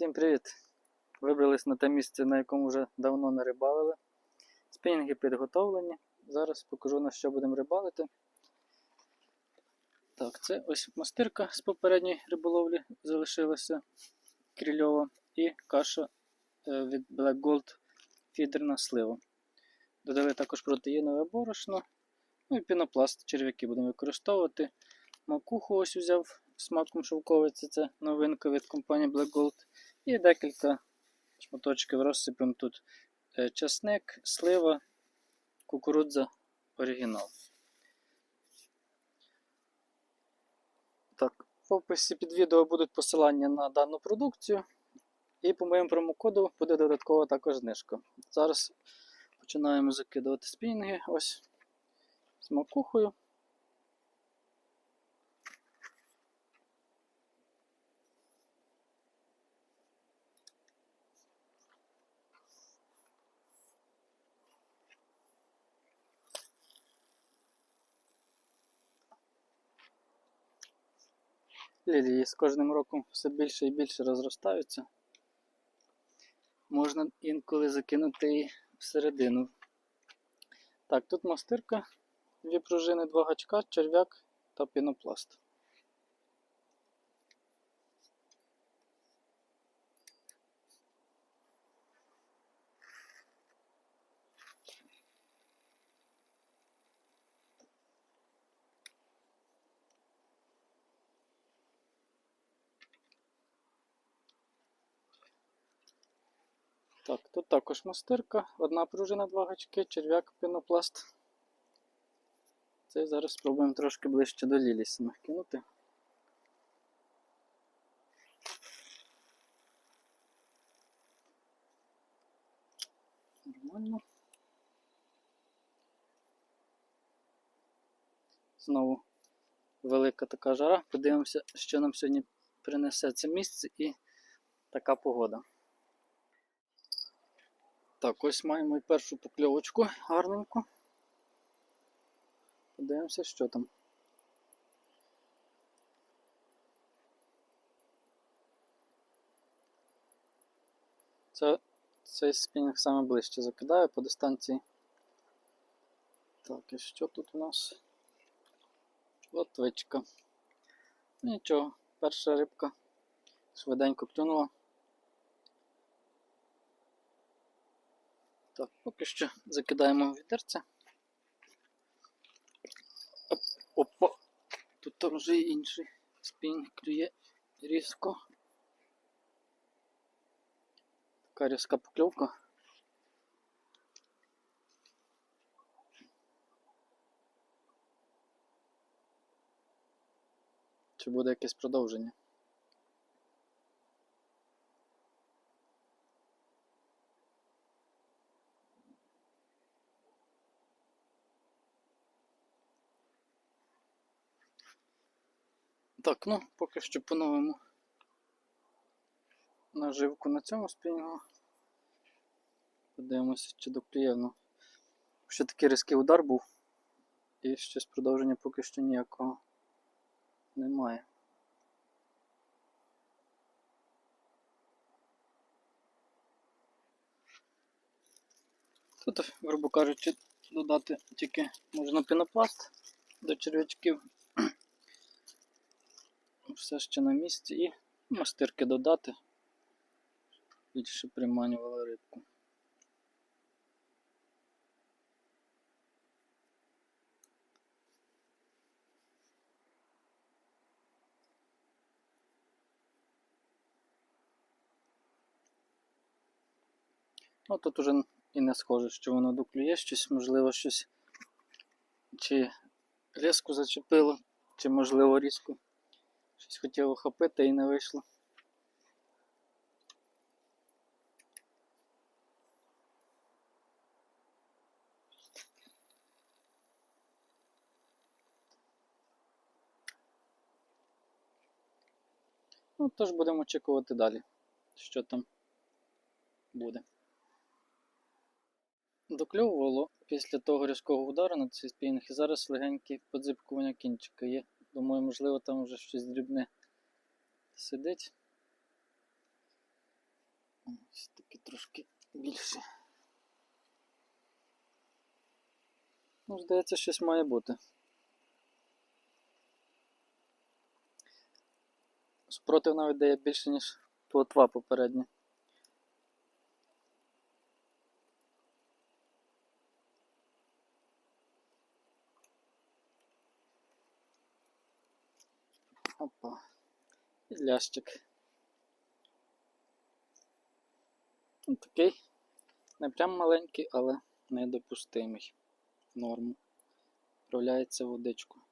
Всім привіт! Вибрались на те місце, на якому вже давно не рибалили. Спінінги підготовлені. Зараз покажу на що будемо рибалити. Так, це ось мастирка з попередньої риболовлі залишилася крільова і каша е, від Black Gold фідерна слива. Додали також протеїнове борошно. Ну і пінопласт черв'яки будемо використовувати. Макуху ось взяв смаком шовковиці, це новинка від компанії Black Gold. І декілька шматочків розсипемо тут е, часник, слива, кукурудза оригінал. Так, в описі під відео будуть посилання на дану продукцію. І по моєму промокоду буде додаткова також знижка. Зараз починаємо закидувати спінінги ось з макухою. Лілії з кожним роком все більше і більше розростаються. Можна інколи закинути її всередину. Так, тут мастирка, дві пружини, два гачка, черв'як та пінопласт. Так, тут також мастирка, одна пружина, два гачки, черв'як, пінопласт. Це зараз спробуємо трошки ближче до лілі самих кинути. Нормально. Знову велика така жара. Подивимося, що нам сьогодні принесе це місце і така погода. Так, ось маємо і першу покльовочку гарненьку. Подивимося, що там. Це, цей спінінг саме ближче закидаю по дистанції. Так, і що тут у нас? Лотвичка. Нічого, перша рибка швиденько клюнула. Так, поки що закидаємо в вітерце. Оп, опа! Тут там вже інший спінь клює різко. Така різка покльовка. Чи буде якесь продовження? Так, ну, поки що поновимо наживку на цьому спінінгу. Подивимося, чи доклює. Ну, ще такий різкий удар був. І щось продовження поки що ніякого немає. Тут, грубо кажучи, додати тільки можна пінопласт до черв'ячків все ще на місці і мастирки додати. Більше приманювала рибку. Ну тут уже і не схоже, що воно доклює щось, можливо, щось чи різку зачепило, чи можливо різку. Щось хотів охопити і не вийшло. Ну, тож будемо очікувати далі, що там буде. Докльовувало після того різкого удару на цей спінг і зараз легеньке подзипкування кінчика є. Думаю, можливо, там вже щось дрібне сидить. Ось такі трошки більше. Ну, здається, щось має бути. Спротив навіть дає більше, ніж плотва попередня. Опа. І лящик. Ну, Такий не прям маленький, але недопустимий. Норму. Вправляється водичку.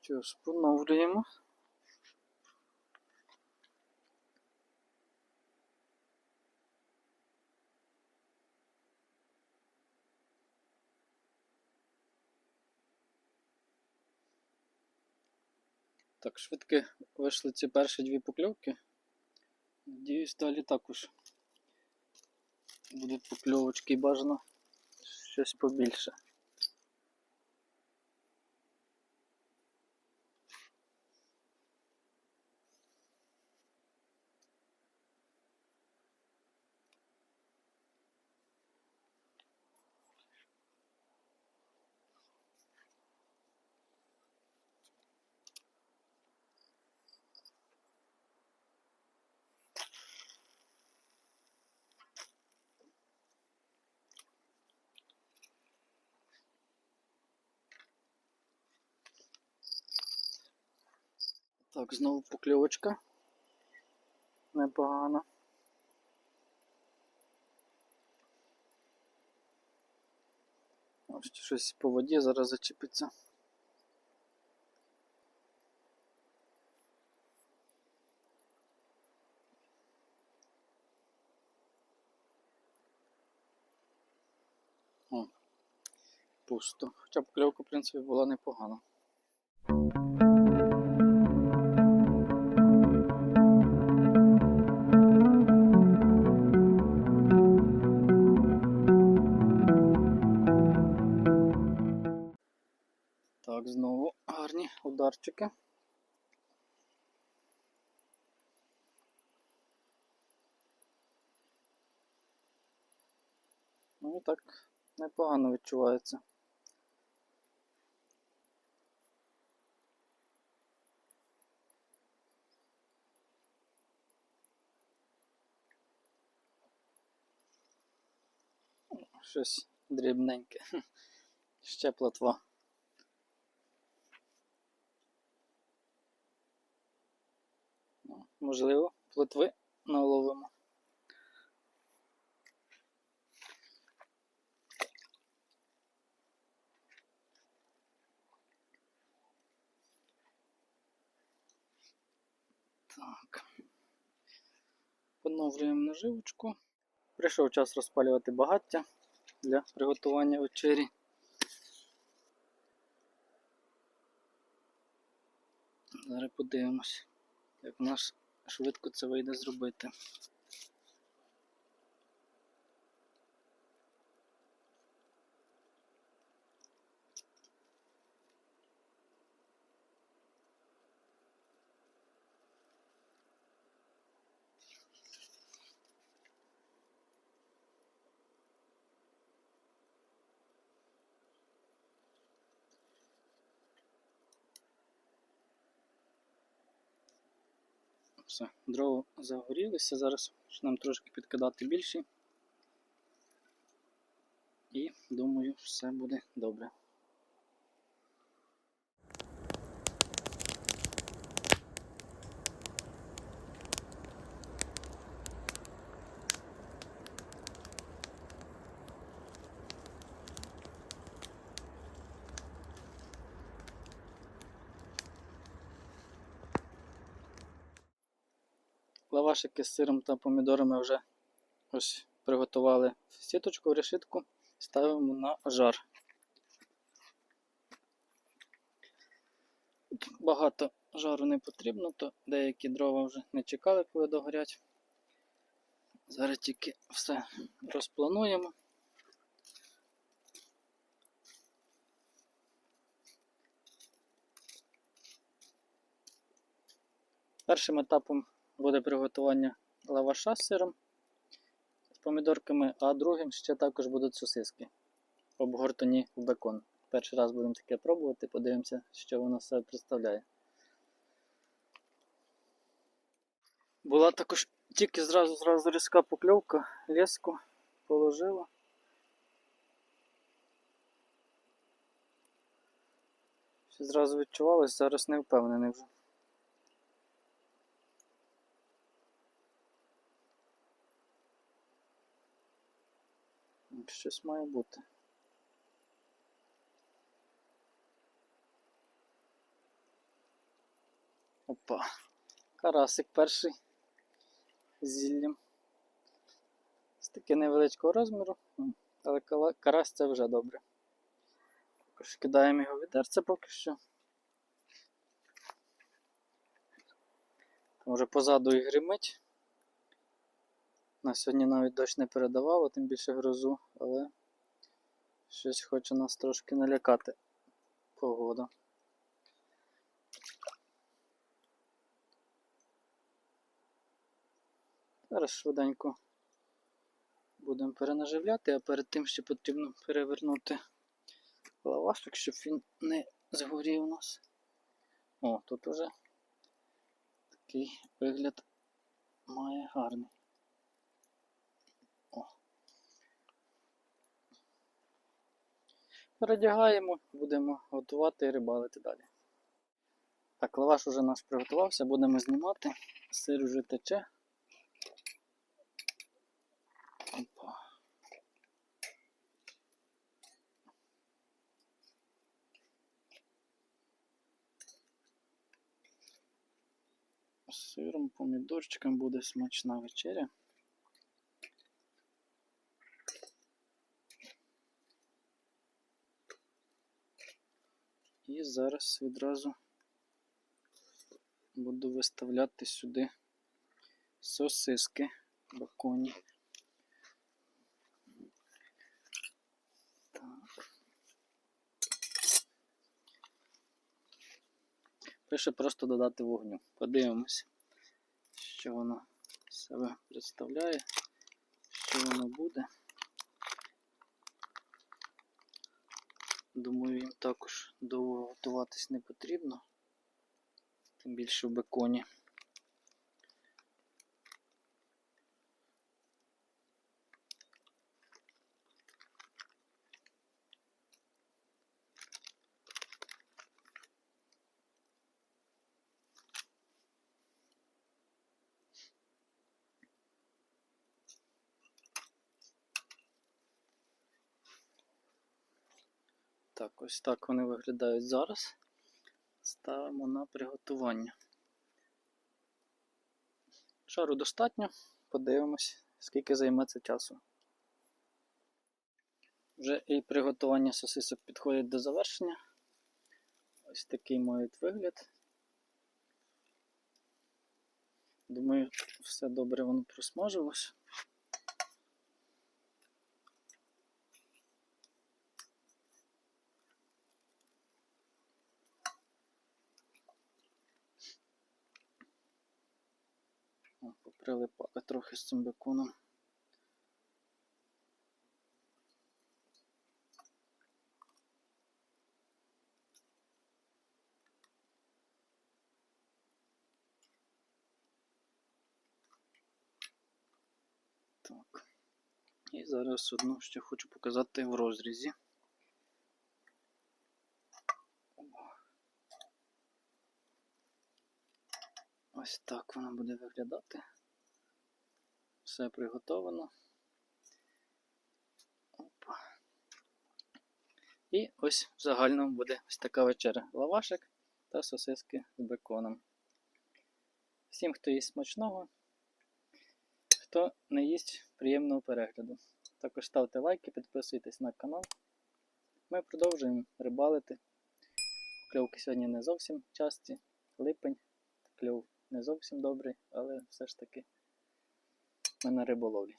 Що ж, поновлюємо. Так, швидко вийшли ці перші дві покльовки. Надіюсь, далі також будуть покльовочки бажано щось побільше. Так, знову покльовочка. Непогано. Ось щось по воді зараз зачепиться. О, пусто. Хоча покльовка, в принципі, була непогана. Знову гарні ударчики. Ну і так непогано відчувається. Щось дрібненьке. Ще плотва. Ну, Можливо, плотви наловимо. Так. Поновлюємо наживочку. Прийшов час розпалювати багаття для приготування вечері. Зараз подивимось, як у нас швидко це вийде зробити. Все, дрова загорілися, зараз нам трошки підкидати більше. І думаю, все буде добре. Лавашики з сиром та помідорами вже ось приготували в сіточку, в решітку, ставимо на жар. Багато жару не потрібно, то деякі дрова вже не чекали, коли догорять. Зараз тільки все розплануємо. Першим етапом буде приготування лаваша з сиром з помідорками, а другим ще також будуть сосиски, обгортані в бекон. Перший раз будемо таке пробувати, подивимося, що воно себе представляє. Була також тільки зразу зразу різка покльовка, леску положила. Зразу відчувалось, зараз не впевнений вже. Щось має бути. Опа. Карасик перший з зіллям. З таки невеличкого розміру, але карась це вже добре. Також кидаємо його відерце поки що. Там вже позаду і гримить. На сьогодні навіть дощ не передавало, тим більше грозу, але щось хоче нас трошки налякати погода. Зараз швиденько будемо перенаживляти, а перед тим ще потрібно перевернути лавашик, щоб він не згорів у нас. О, тут уже такий вигляд має гарний. Передягаємо, будемо готувати і рибалити далі. Так, лаваш уже наш приготувався, будемо знімати. Сир уже тече. Опа. Сиром, помідорчиком буде смачна вечеря. І зараз відразу буду виставляти сюди сосиски баконі. Пише просто додати вогню. Подивимось, що воно себе представляє, що воно буде. Думаю, їм також довго готуватись не потрібно. Тим більше в беконі. Так, ось так вони виглядають зараз. Ставимо на приготування. Шару достатньо, подивимось, скільки займе це часу. Вже і приготування сосисок підходить до завершення. Ось такий мають вигляд. Думаю, все добре воно просмажилось. О, трохи з цим беконом. Так. І зараз одну ще хочу показати в розрізі. Ось так воно буде виглядати. Все приготовано. Опа. І ось в загальному буде ось така вечеря. Лавашик та сосиски з беконом. Всім, хто їсть смачного, хто не їсть приємного перегляду. Також ставте лайки, підписуйтесь на канал. Ми продовжуємо рибалити. Кльовки сьогодні не зовсім часті. Липень, кльов не зовсім добрий, але все ж таки на риболовлі.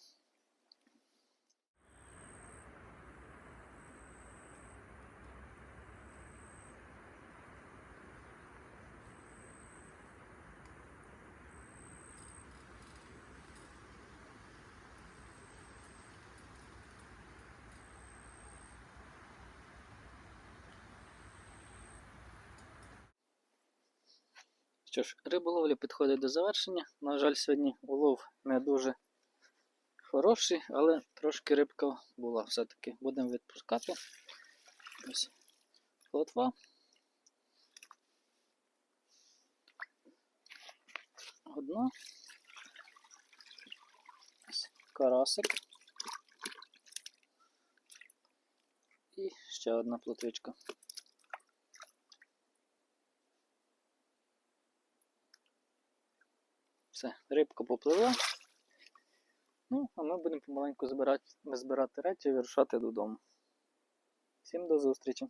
Що ж, риболовля підходить до завершення. На жаль, сьогодні улов не дуже хороший, але трошки рибка була все-таки. Будемо відпускати. Ось плотва. Одна. Карасик. І ще одна плотвичка. Все, рибка попливла. Ну, а ми будемо помаленьку збирати, збирати речі і вирушати додому. Всім до зустрічі!